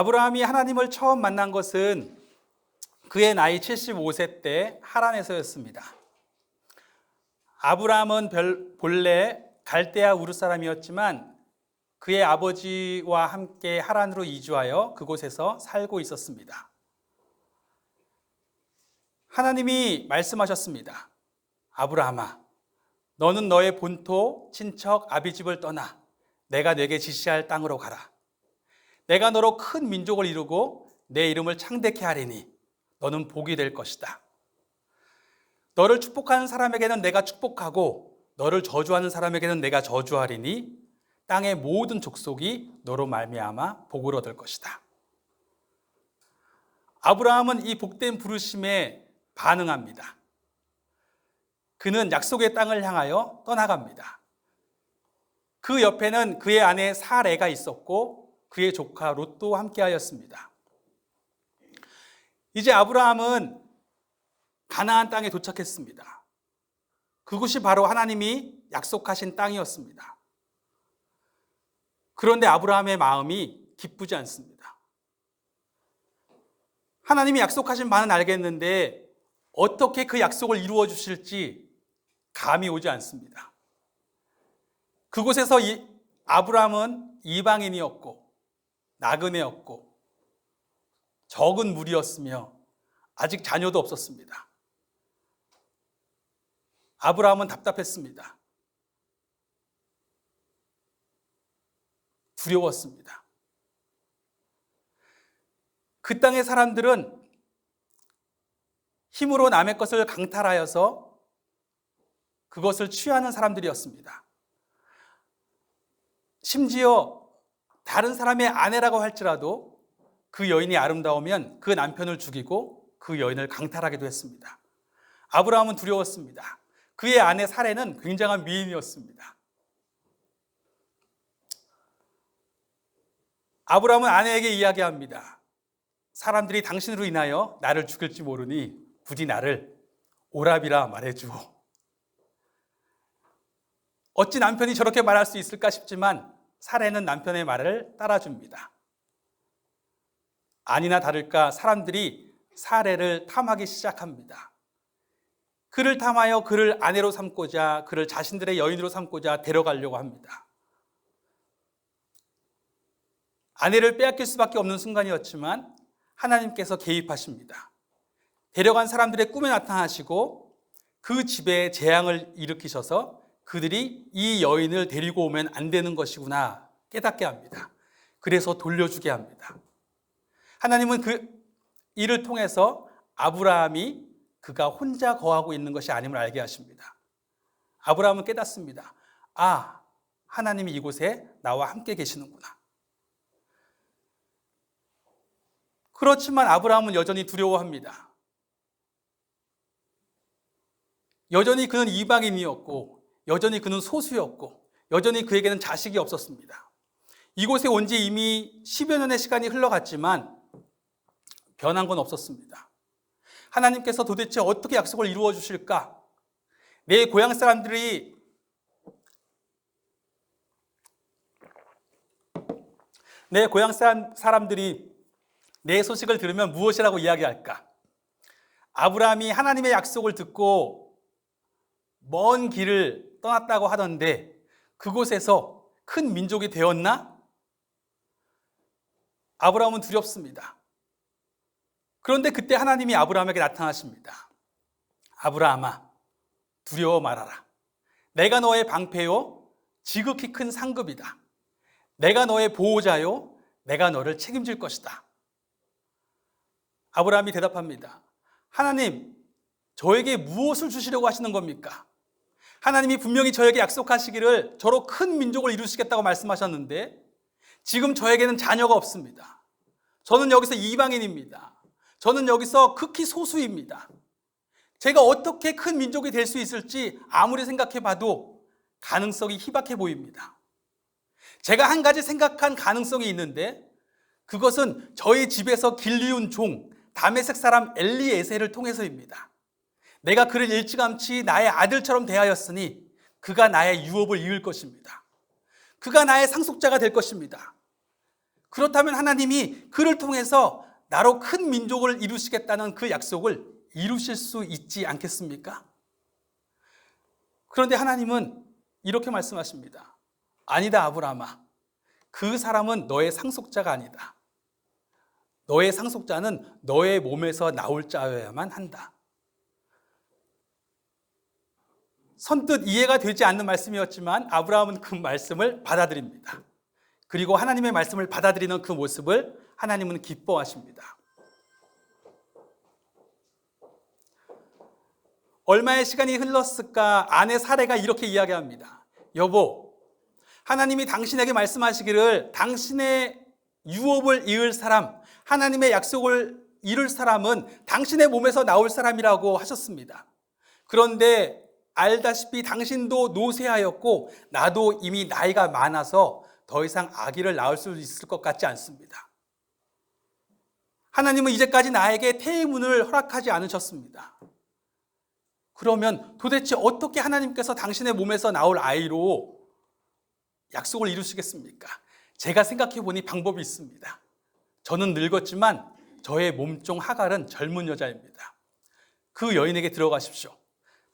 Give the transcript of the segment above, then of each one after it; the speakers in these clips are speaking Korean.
아브라함이 하나님을 처음 만난 것은 그의 나이 75세 때 하란에서였습니다. 아브라함은 별- 본래 갈대아 우르 사람이었지만 그의 아버지와 함께 하란으로 이주하여 그곳에서 살고 있었습니다. 하나님이 말씀하셨습니다. 아브라함아, 너는 너의 본토, 친척, 아비집을 떠나 내가 내게 지시할 땅으로 가라. 내가 너로 큰 민족을 이루고 내 이름을 창대케 하리니 너는 복이 될 것이다. 너를 축복하는 사람에게는 내가 축복하고 너를 저주하는 사람에게는 내가 저주하리니 땅의 모든 족속이 너로 말미암아 복을 얻을 것이다. 아브라함은 이 복된 부르심에 반응합니다. 그는 약속의 땅을 향하여 떠나갑니다. 그 옆에는 그의 아내 사레가 있었고 그의 조카 롯도 함께하였습니다. 이제 아브라함은 가나안 땅에 도착했습니다. 그곳이 바로 하나님이 약속하신 땅이었습니다. 그런데 아브라함의 마음이 기쁘지 않습니다. 하나님이 약속하신 바는 알겠는데 어떻게 그 약속을 이루어 주실지 감이 오지 않습니다. 그곳에서 이 아브라함은 이방인이었고 나그네였고 적은 무리였으며 아직 자녀도 없었습니다. 아브라함은 답답했습니다. 두려웠습니다. 그 땅의 사람들은 힘으로 남의 것을 강탈하여서 그것을 취하는 사람들이었습니다. 심지어 다른 사람의 아내라고 할지라도 그 여인이 아름다우면 그 남편을 죽이고 그 여인을 강탈하기도 했습니다. 아브라함은 두려웠습니다. 그의 아내 사례는 굉장한 미인이었습니다. 아브라함은 아내에게 이야기합니다. 사람들이 당신으로 인하여 나를 죽일지 모르니 부디 나를 오랍이라 말해주오. 어찌 남편이 저렇게 말할 수 있을까 싶지만 사례는 남편의 말을 따라줍니다. 아니나 다를까 사람들이 사례를 탐하기 시작합니다. 그를 탐하여 그를 아내로 삼고자 그를 자신들의 여인으로 삼고자 데려가려고 합니다. 아내를 빼앗길 수밖에 없는 순간이었지만 하나님께서 개입하십니다. 데려간 사람들의 꿈에 나타나시고 그 집에 재앙을 일으키셔서 그들이 이 여인을 데리고 오면 안 되는 것이구나 깨닫게 합니다. 그래서 돌려주게 합니다. 하나님은 그 일을 통해서 아브라함이 그가 혼자 거하고 있는 것이 아님을 알게 하십니다. 아브라함은 깨닫습니다. 아, 하나님이 이곳에 나와 함께 계시는구나. 그렇지만 아브라함은 여전히 두려워합니다. 여전히 그는 이방인이었고, 여전히 그는 소수였고, 여전히 그에게는 자식이 없었습니다. 이곳에 온 지 이미 10여 년의 시간이 흘러갔지만 변한 건 없었습니다. 하나님께서 도대체 어떻게 약속을 이루어 주실까? 내 고향 사람들이 내 고향 사람, 사람들이 내 소식을 들으면 무엇이라고 이야기할까? 아브라함이 하나님의 약속을 듣고 먼 길을 떠났다고 하던데 그곳에서 큰 민족이 되었나? 아브라함은 두렵습니다. 그런데 그때 하나님이 아브라함에게 나타나십니다. 아브라함아, 두려워 말아라. 내가 너의 방패요, 지극히 큰 상급이다. 내가 너의 보호자요, 내가 너를 책임질 것이다. 아브라함이 대답합니다. 하나님, 저에게 무엇을 주시려고 하시는 겁니까? 하나님이 분명히 저에게 약속하시기를 저로 큰 민족을 이루시겠다고 말씀하셨는데 지금 저에게는 자녀가 없습니다. 저는 여기서 이방인입니다. 저는 여기서 극히 소수입니다. 제가 어떻게 큰 민족이 될 수 있을지 아무리 생각해 봐도 가능성이 희박해 보입니다. 제가 한 가지 생각한 가능성이 있는데 그것은 저희 집에서 길리운 종 다메섹 사람 엘리에세를 통해서입니다. 내가 그를 일찌감치 나의 아들처럼 대하였으니 그가 나의 유업을 이을 것입니다. 그가 나의 상속자가 될 것입니다. 그렇다면 하나님이 그를 통해서 나로 큰 민족을 이루시겠다는 그 약속을 이루실 수 있지 않겠습니까? 그런데 하나님은 이렇게 말씀하십니다. 아니다, 아브라함아. 그 사람은 너의 상속자가 아니다. 너의 상속자는 너의 몸에서 나올 자여야만 한다. 선뜻 이해가 되지 않는 말씀이었지만 아브라함은 그 말씀을 받아들입니다. 그리고 하나님의 말씀을 받아들이는 그 모습을 하나님은 기뻐하십니다. 얼마의 시간이 흘렀을까 아내 사례가 이렇게 이야기합니다. 여보, 하나님이 당신에게 말씀하시기를 당신의 유업을 이을 사람, 하나님의 약속을 이룰 사람은 당신의 몸에서 나올 사람이라고 하셨습니다. 그런데 알다시피 당신도 노쇠하였고 나도 이미 나이가 많아서 더 이상 아기를 낳을 수 있을 것 같지 않습니다. 하나님은 이제까지 나에게 태의문을 허락하지 않으셨습니다. 그러면 도대체 어떻게 하나님께서 당신의 몸에서 나올 아이로 약속을 이루시겠습니까? 제가 생각해 보니 방법이 있습니다. 저는 늙었지만 저의 몸종 하갈은 젊은 여자입니다. 그 여인에게 들어가십시오.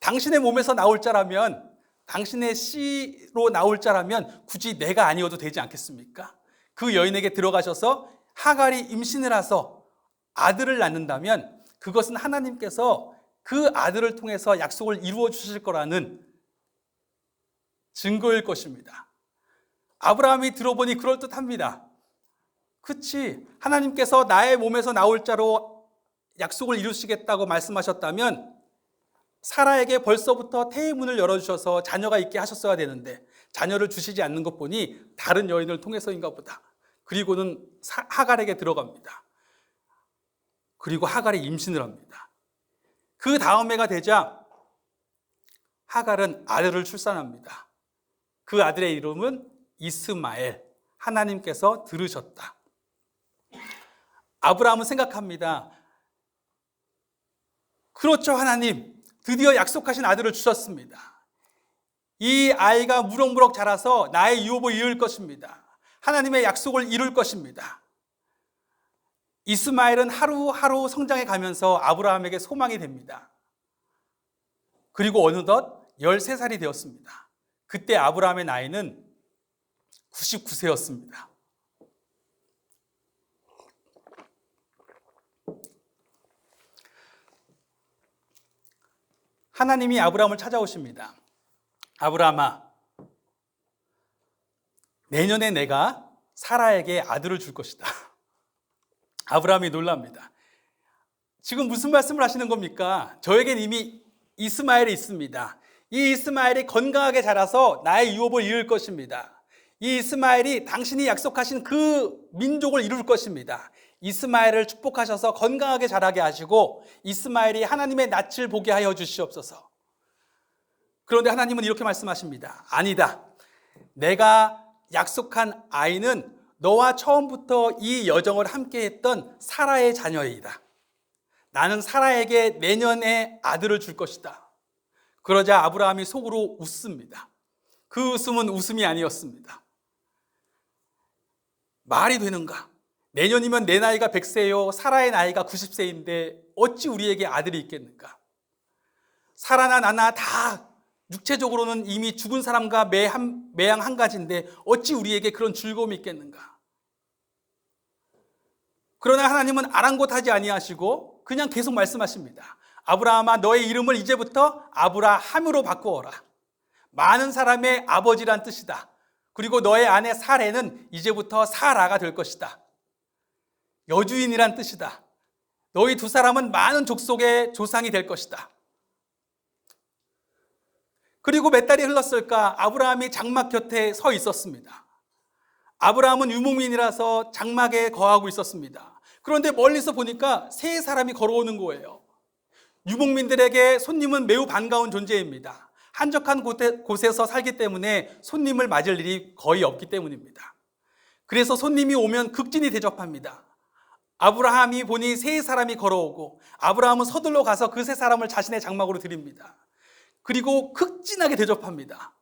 당신의 몸에서 나올 자라면 당신의 씨로 나올 자라면 굳이 내가 아니어도 되지 않겠습니까? 그 여인에게 들어가셔서 하갈이 임신을 해서 아들을 낳는다면 그것은 하나님께서 그 아들을 통해서 약속을 이루어 주실 거라는 증거일 것입니다. 아브라함이 들어보니 그럴듯합니다. 그치. 하나님께서 나의 몸에서 나올 자로 약속을 이루시겠다고 말씀하셨다면 사라에게 벌써부터 태의 문을 열어주셔서 자녀가 있게 하셨어야 되는데 자녀를 주시지 않는 것 보니 다른 여인을 통해서인가 보다. 그리고는 하갈에게 들어갑니다. 그리고 하갈이 임신을 합니다. 그 다음 해가 되자 하갈은 아들을 출산합니다. 그 아들의 이름은 이스마엘. 하나님께서 들으셨다. 아브라함은 생각합니다. 그렇죠, 하나님. 드디어 약속하신 아들을 주셨습니다. 이 아이가 무럭무럭 자라서 나의 유업을 이을 것입니다. 하나님의 약속을 이룰 것입니다. 이스마엘은 하루하루 성장해 가면서 아브라함에게 소망이 됩니다. 그리고 어느덧 13살이 되었습니다. 그때 아브라함의 나이는 99세였습니다. 하나님이 아브라함을 찾아오십니다. 아브라함아, 내년에 내가 사라에게 아들을 줄 것이다. 아브라함이 놀랍니다. 지금 무슨 말씀을 하시는 겁니까? 저에겐 이미 이스마엘이 있습니다. 이 이스마엘이 건강하게 자라서 나의 유업을 이을 것입니다. 이 이스마엘이 당신이 약속하신 그 민족을 이룰 것입니다. 이스마엘을 축복하셔서 건강하게 자라게 하시고 이스마엘이 하나님의 낯을 보게 하여 주시옵소서. 그런데 하나님은 이렇게 말씀하십니다. 아니다. 내가 약속한 아이는 너와 처음부터 이 여정을 함께 했던 사라의 자녀이다. 나는 사라에게 내년에 아들을 줄 것이다. 그러자 아브라함이 속으로 웃습니다. 그 웃음은 웃음이 아니었습니다. 말이 되는가? 내년이면 내 나이가 100세요. 사라의 나이가 90세인데 어찌 우리에게 아들이 있겠는가? 사라나 나나 다 육체적으로는 이미 죽은 사람과 매한, 매양 한 가지인데 어찌 우리에게 그런 즐거움이 있겠는가? 그러나 하나님은 아랑곳하지 아니하시고 그냥 계속 말씀하십니다. 아브라함아 너의 이름을 이제부터 아브라함으로 바꾸어라. 많은 사람의 아버지란 뜻이다. 그리고 너의 아내 사레는 이제부터 사라가 될 것이다. 여주인이란 뜻이다. 너희 두 사람은 많은 족속의 조상이 될 것이다. 그리고 몇 달이 흘렀을까 아브라함이 장막 곁에 서 있었습니다. 아브라함은 유목민이라서 장막에 거하고 있었습니다. 그런데 멀리서 보니까 세 사람이 걸어오는 거예요. 유목민들에게 손님은 매우 반가운 존재입니다. 한적한 곳에 서 살기 때문에 손님을 맞을 일이 거의 없기 때문입니다. 그래서 손님이 오면 극진히 대접합니다. 아브라함이 보니 세 사람이 걸어오고 아브라함은 서둘러 가서 그 세 사람을 자신의 장막으로 드립니다. 그리고 극진하게 대접합니다.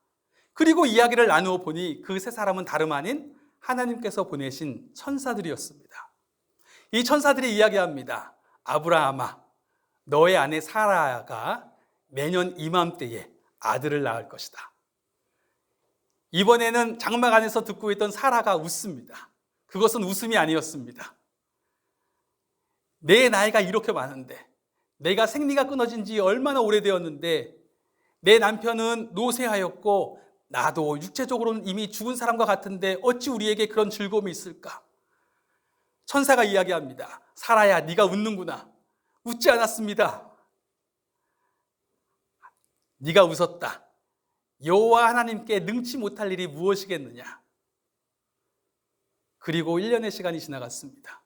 그리고 이야기를 나누어 보니 그 세 사람은 다름 아닌 하나님께서 보내신 천사들이었습니다. 이 천사들이 이야기합니다. 아브라함아, 너의 아내 사라가 내년 이맘때에 아들을 낳을 것이다. 이번에는 장막 안에서 듣고 있던 사라가 웃습니다. 그것은 웃음이 아니었습니다. 내 나이가 이렇게 많은데, 내가 생리가 끊어진 지 얼마나 오래되었는데, 내 남편은 노쇠하였고, 나도 육체적으로는 이미 죽은 사람과 같은데, 어찌 우리에게 그런 즐거움이 있을까? 천사가 이야기합니다. 사라야, 네가 웃는구나. 웃지 않았습니다. 네가 웃었다. 여호와 하나님께 능치 못할 일이 무엇이겠느냐? 그리고 1년의 시간이 지나갔습니다.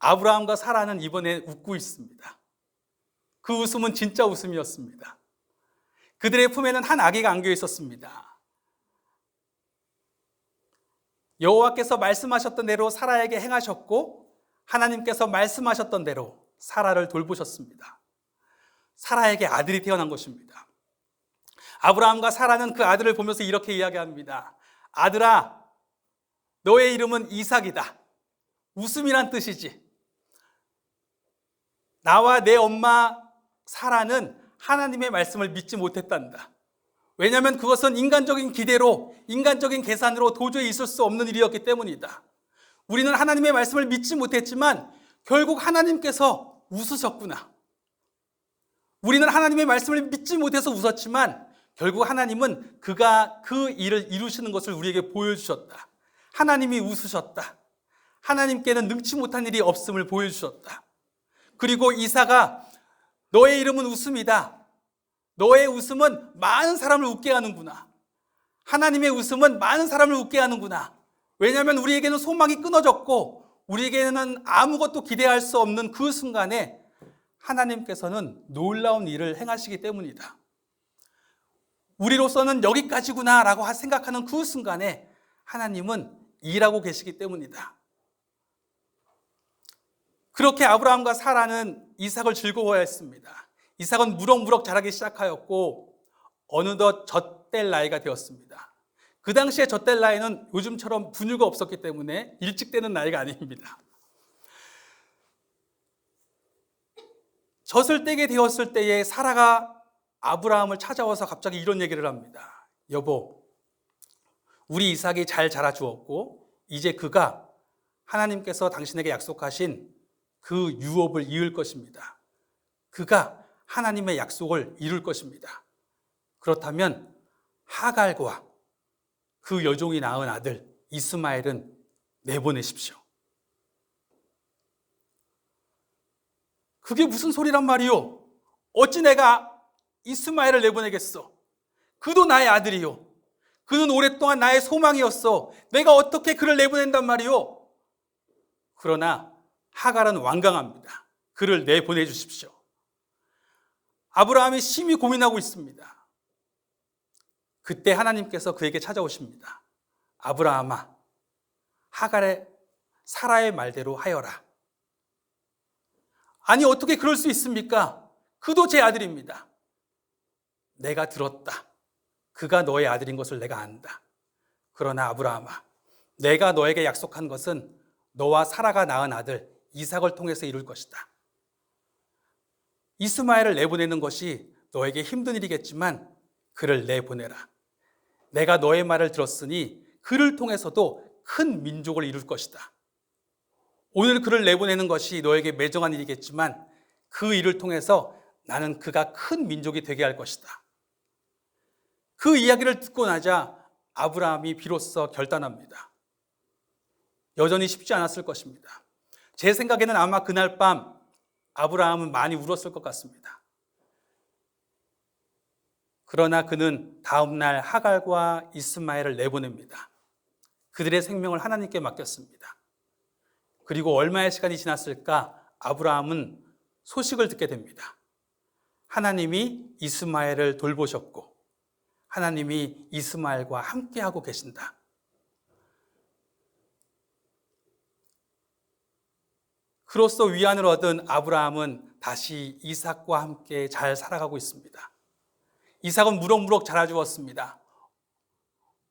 아브라함과 사라는 이번에 웃고 있습니다. 그 웃음은 진짜 웃음이었습니다. 그들의 품에는 한 아기가 안겨 있었습니다. 여호와께서 말씀하셨던 대로 사라에게 행하셨고 하나님께서 말씀하셨던 대로 사라를 돌보셨습니다. 사라에게 아들이 태어난 것입니다. 아브라함과 사라는 그 아들을 보면서 이렇게 이야기합니다. 아들아, 너의 이름은 이삭이다. 웃음이란 뜻이지. 나와 내 엄마 사라는 하나님의 말씀을 믿지 못했단다. 왜냐하면 그것은 인간적인 기대로, 인간적인 계산으로 도저히 있을 수 없는 일이었기 때문이다. 우리는 하나님의 말씀을 믿지 못했지만 결국 하나님께서 웃으셨구나. 우리는 하나님의 말씀을 믿지 못해서 웃었지만 결국 하나님은 그가 그 일을 이루시는 것을 우리에게 보여주셨다. 하나님이 웃으셨다. 하나님께는 능치 못한 일이 없음을 보여주셨다. 그리고 이사가 너의 이름은 웃음이다. 너의 웃음은 많은 사람을 웃게 하는구나. 하나님의 웃음은 많은 사람을 웃게 하는구나. 왜냐하면 우리에게는 소망이 끊어졌고 우리에게는 아무것도 기대할 수 없는 그 순간에 하나님께서는 놀라운 일을 행하시기 때문이다. 우리로서는 여기까지구나라고 생각하는 그 순간에 하나님은 일하고 계시기 때문이다. 그렇게 아브라함과 사라는 이삭을 즐거워했습니다. 이삭은 무럭무럭 자라기 시작하였고 어느덧 젖될 나이가 되었습니다. 그 당시에 젖될 나이는 요즘처럼 분유가 없었기 때문에 일찍 되는 나이가 아닙니다. 젖을 떼게 되었을 때에 사라가 아브라함을 찾아와서 갑자기 이런 얘기를 합니다. 여보, 우리 이삭이 잘 자라 주었고 이제 그가 하나님께서 당신에게 약속하신 그 유업을 이을 것입니다. 그가 하나님의 약속을 이룰 것입니다. 그렇다면 하갈과 그 여종이 낳은 아들 이스마엘은 내보내십시오. 그게 무슨 소리란 말이요? 어찌 내가 이스마엘을 내보내겠어? 그도 나의 아들이요. 그는 오랫동안 나의 소망이었어. 내가 어떻게 그를 내보낸단 말이요? 그러나 하갈은 완강합니다. 그를 내보내 주십시오. 아브라함이 심히 고민하고 있습니다. 그때 하나님께서 그에게 찾아오십니다. 아브라함아, 하갈의 사라의 말대로 하여라. 아니, 어떻게 그럴 수 있습니까? 그도 제 아들입니다. 내가 들었다. 그가 너의 아들인 것을 내가 안다. 그러나 아브라함아, 내가 너에게 약속한 것은 너와 사라가 낳은 아들 이삭을 통해서 이룰 것이다. 이스마엘을 내보내는 것이 너에게 힘든 일이겠지만 그를 내보내라. 내가 너의 말을 들었으니 그를 통해서도 큰 민족을 이룰 것이다. 오늘 그를 내보내는 것이 너에게 매정한 일이겠지만 그 일을 통해서 나는 그가 큰 민족이 되게 할 것이다. 그 이야기를 듣고 나자 아브라함이 비로소 결단합니다. 여전히 쉽지 않았을 것입니다. 제 생각에는 아마 그날 밤 아브라함은 많이 울었을 것 같습니다. 그러나 그는 다음날 하갈과 이스마엘을 내보냅니다. 그들의 생명을 하나님께 맡겼습니다. 그리고 얼마의 시간이 지났을까 아브라함은 소식을 듣게 됩니다. 하나님이 이스마엘을 돌보셨고 하나님이 이스마엘과 함께하고 계신다. 그로써 위안을 얻은 아브라함은 다시 이삭과 함께 잘 살아가고 있습니다. 이삭은 무럭무럭 자라 주었습니다.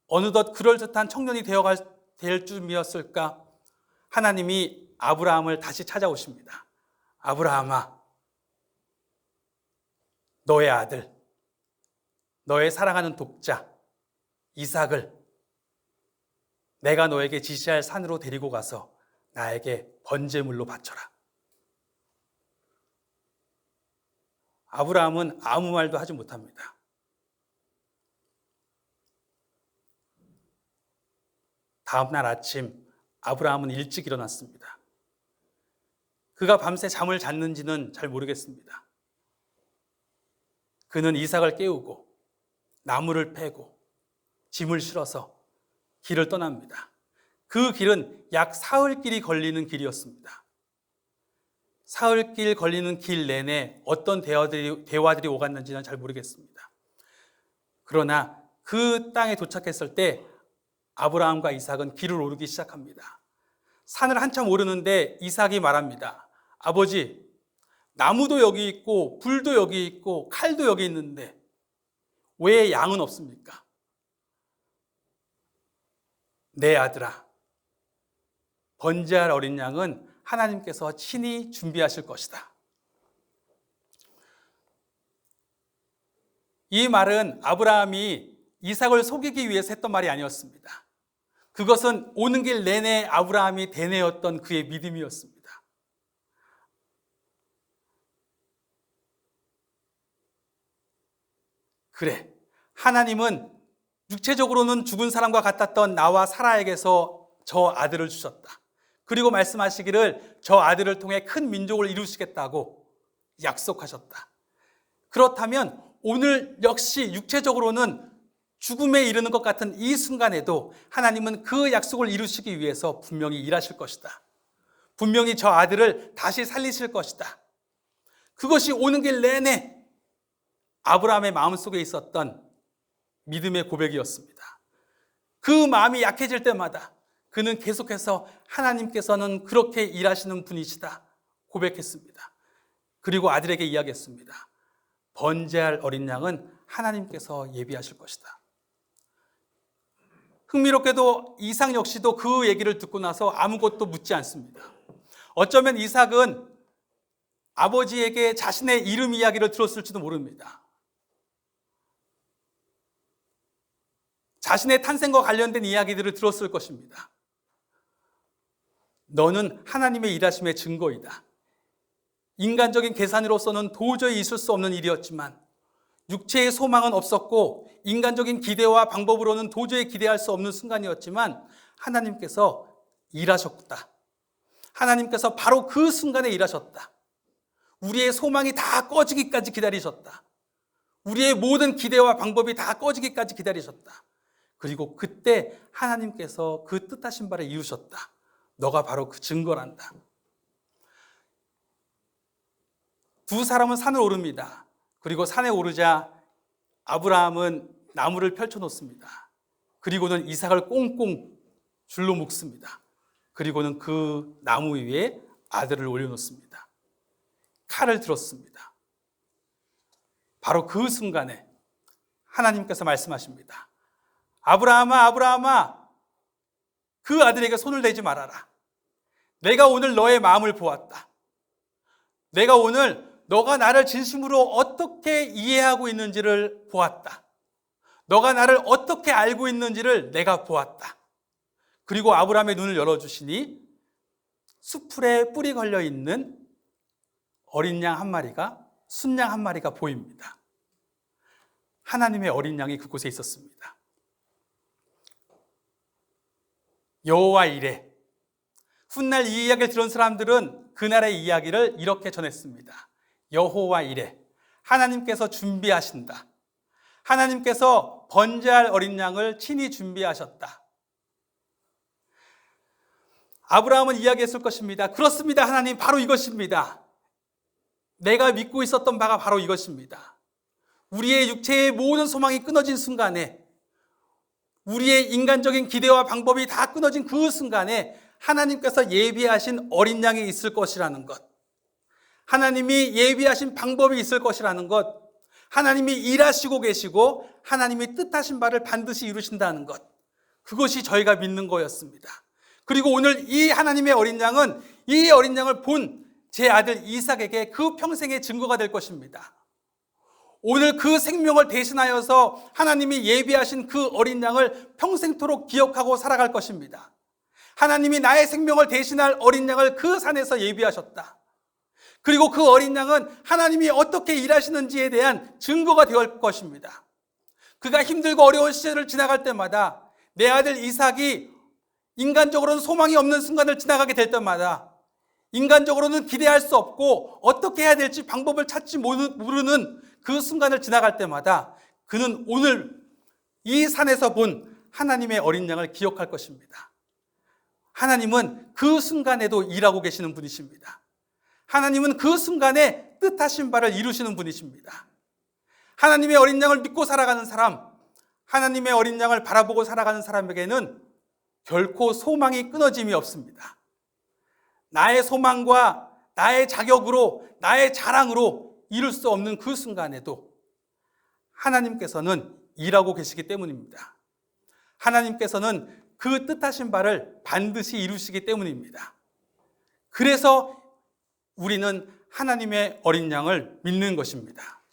어느덧 그럴듯한 청년이 되어갈 될 쯤이었을까? 하나님이 아브라함을 다시 찾아오십니다. 아브라함아, 너의 아들, 너의 사랑하는 독자, 이삭을 내가 너에게 지시할 산으로 데리고 가서 나에게 번제물로 바쳐라. 아브라함은 아무 말도 하지 못합니다. 다음 날 아침 아브라함은 일찍 일어났습니다. 그가 밤새 잠을 잤는지는 잘 모르겠습니다. 그는 이삭을 깨우고 나무를 패고 짐을 실어서 길을 떠납니다. 그 길은 약 사흘 길이 걸리는 길이었습니다. 사흘 길 걸리는 길 내내 어떤 대화들이, 대화들이 오갔는지는 잘 모르겠습니다. 그러나 그 땅에 도착했을 때 아브라함과 이삭은 길을 오르기 시작합니다. 산을 한참 오르는데 이삭이 말합니다. 아버지, 나무도 여기 있고, 불도 여기 있고, 칼도 여기 있는데, 왜 양은 없습니까? 내 아들아, 번제할 어린 양은 하나님께서 친히 준비하실 것이다. 이 말은 아브라함이 이삭을 속이기 위해서 했던 말이 아니었습니다. 그것은 오는 길 내내 아브라함이 되뇌었던 그의 믿음이었습니다. 그래. 하나님은 육체적으로는 죽은 사람과 같았던 나와 사라에게서 저 아들을 주셨다. 그리고 말씀하시기를 저 아들을 통해 큰 민족을 이루시겠다고 약속하셨다. 그렇다면 오늘 역시 육체적으로는 죽음에 이르는 것 같은 이 순간에도 하나님은 그 약속을 이루시기 위해서 분명히 일하실 것이다. 분명히 저 아들을 다시 살리실 것이다. 그것이 오는 길 내내 아브라함의 마음속에 있었던 믿음의 고백이었습니다. 그 마음이 약해질 때마다 그는 계속해서 하나님께서는 그렇게 일하시는 분이시다 고백했습니다. 그리고 아들에게 이야기했습니다. 번제할 어린 양은 하나님께서 예비하실 것이다. 흥미롭게도 이삭 역시도 그 얘기를 듣고 나서 아무것도 묻지 않습니다. 어쩌면 이삭은 아버지에게 자신의 이름 이야기를 들었을지도 모릅니다. 자신의 탄생과 관련된 이야기들을 들었을 것입니다. 너는 하나님의 일하심의 증거이다. 인간적인 계산으로서는 도저히 있을 수 없는 일이었지만 육체의 소망은 없었고 인간적인 기대와 방법으로는 도저히 기대할 수 없는 순간이었지만 하나님께서 일하셨다. 하나님께서 바로 그 순간에 일하셨다. 우리의 소망이 다 꺼지기까지 기다리셨다. 우리의 모든 기대와 방법이 다 꺼지기까지 기다리셨다. 그리고 그때 하나님께서 그 뜻하신 바를 이루셨다. 너가 바로 그 증거란다. 두 사람은 산을 오릅니다. 그리고 산에 오르자 아브라함은 나무를 펼쳐 놓습니다. 그리고는 이삭을 꽁꽁 줄로 묶습니다. 그리고는 그 나무 위에 아들을 올려놓습니다. 칼을 들었습니다. 바로 그 순간에 하나님께서 말씀하십니다. 아브라함아, 아브라함아, 그 아들에게 손을 대지 말아라. 내가 오늘 너의 마음을 보았다. 내가 오늘 너가 나를 진심으로 어떻게 이해하고 있는지를 보았다. 너가 나를 어떻게 알고 있는지를 내가 보았다. 그리고 아브라함의 눈을 열어주시니 수풀에 뿔이 걸려 있는 어린 양 한 마리가 순양 한 마리가 보입니다. 하나님의 어린 양이 그곳에 있었습니다. 여호와 이래. 훗날 이 이야기를 들은 사람들은 그날의 이야기를 이렇게 전했습니다. 여호와 이래. 하나님께서 준비하신다. 하나님께서 번제할 어린 양을 친히 준비하셨다. 아브라함은 이야기했을 것입니다. 그렇습니다. 하나님 바로 이것입니다. 내가 믿고 있었던 바가 바로 이것입니다. 우리의 육체의 모든 소망이 끊어진 순간에 우리의 인간적인 기대와 방법이 다 끊어진 그 순간에 하나님께서 예비하신 어린 양이 있을 것이라는 것. 하나님이 예비하신 방법이 있을 것이라는 것. 하나님이 일하시고 계시고 하나님이 뜻하신 바를 반드시 이루신다는 것. 그것이 저희가 믿는 거였습니다. 그리고 오늘 이 하나님의 어린 양은 이 어린 양을 본 제 아들 이삭에게 그 평생의 증거가 될 것입니다. 오늘 그 생명을 대신하여서 하나님이 예비하신 그 어린 양을 평생토록 기억하고 살아갈 것입니다. 하나님이 나의 생명을 대신할 어린 양을 그 산에서 예비하셨다. 그리고 그 어린 양은 하나님이 어떻게 일하시는지에 대한 증거가 될 것입니다. 그가 힘들고 어려운 시절을 지나갈 때마다 내 아들 이삭이 인간적으로는 소망이 없는 순간을 지나가게 될 때마다 인간적으로는 기대할 수 없고 어떻게 해야 될지 방법을 찾지 모르는 그 순간을 지나갈 때마다 그는 오늘 이 산에서 본 하나님의 어린 양을 기억할 것입니다. 하나님은 그 순간에도 일하고 계시는 분이십니다. 하나님은 그 순간에 뜻하신 바를 이루시는 분이십니다. 하나님의 어린 양을 믿고 살아가는 사람, 하나님의 어린 양을 바라보고 살아가는 사람에게는 결코 소망이 끊어짐이 없습니다. 나의 소망과 나의 자격으로, 나의 자랑으로 이룰 수 없는 그 순간에도 하나님께서는 일하고 계시기 때문입니다. 하나님께서는 그 뜻하신 바를 반드시 이루시기 때문입니다. 그래서 우리는 하나님의 어린 양을 믿는 것입니다.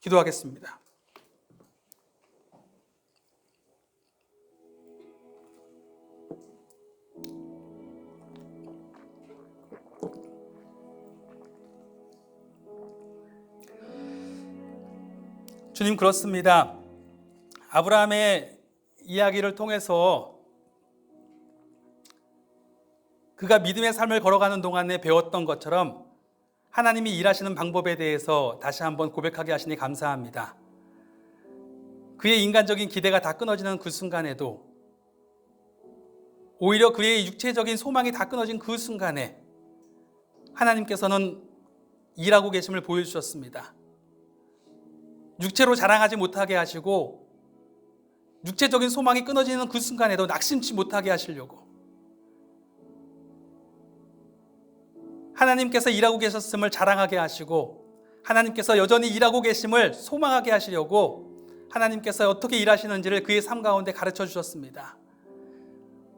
기도하겠습니다. 주님 그렇습니다. 아브라함의 이야기를 통해서 그가 믿음의 삶을 걸어가는 동안에 배웠던 것처럼 하나님이 일하시는 방법에 대해서 다시 한번 고백하게 하시니 감사합니다. 그의 인간적인 기대가 다 끊어지는 그 순간에도 오히려 그의 육체적인 소망이 다 끊어진 그 순간에 하나님께서는 일하고 계심을 보여주셨습니다. 육체로 자랑하지 못하게 하시고 육체적인 소망이 끊어지는 그 순간에도 낙심치 못하게 하시려고 하나님께서 일하고 계셨음을 자랑하게 하시고 하나님께서 여전히 일하고 계심을 소망하게 하시려고 하나님께서 어떻게 일하시는지를 그의 삶 가운데 가르쳐 주셨습니다.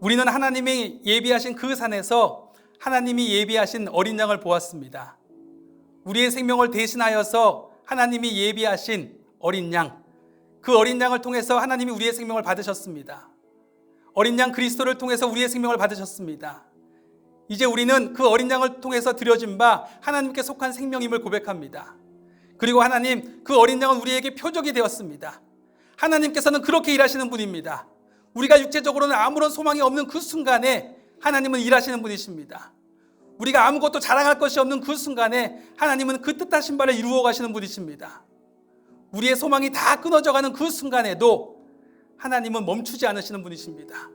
우리는 하나님이 예비하신 그 산에서 하나님이 예비하신 어린 양을 보았습니다. 우리의 생명을 대신하여서 하나님이 예비하신 어린 양, 그 어린 양을 통해서 하나님이 우리의 생명을 받으셨습니다. 어린 양 그리스도를 통해서 우리의 생명을 받으셨습니다. 이제 우리는 그 어린 양을 통해서 드려진 바 하나님께 속한 생명임을 고백합니다. 그리고 하나님, 그 어린 양은 우리에게 표적이 되었습니다. 하나님께서는 그렇게 일하시는 분입니다. 우리가 육체적으로는 아무런 소망이 없는 그 순간에 하나님은 일하시는 분이십니다. 우리가 아무것도 자랑할 것이 없는 그 순간에 하나님은 그 뜻하신 바를 이루어 가시는 분이십니다. 우리의 소망이 다 끊어져 가는 그 순간에도 하나님은 멈추지 않으시는 분이십니다.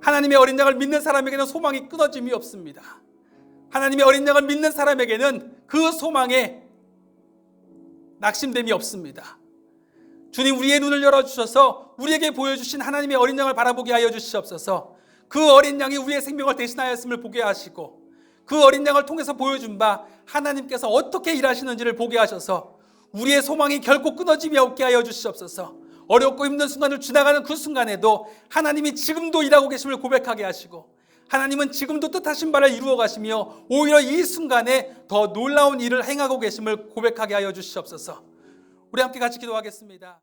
하나님의 어린 양을 믿는 사람에게는 소망이 끊어짐이 없습니다. 하나님의 어린 양을 믿는 사람에게는 그 소망에 낙심됨이 없습니다. 주님 우리의 눈을 열어 주셔서 우리에게 보여 주신 하나님의 어린 양을 바라보게 하여 주시옵소서 그 어린 양이 우리의 생명을 대신하였음을 보게 하시고 그 어린 양을 통해서 보여준 바 하나님께서 어떻게 일하시는지를 보게 하셔서 우리의 소망이 결코 끊어짐이 없게 하여 주시옵소서 어렵고 힘든 순간을 지나가는 그 순간에도 하나님이 지금도 일하고 계심을 고백하게 하시고 하나님은 지금도 뜻하신 바를 이루어 가시며 오히려 이 순간에 더 놀라운 일을 행하고 계심을 고백하게 하여 주시옵소서 우리 함께 같이 기도하겠습니다.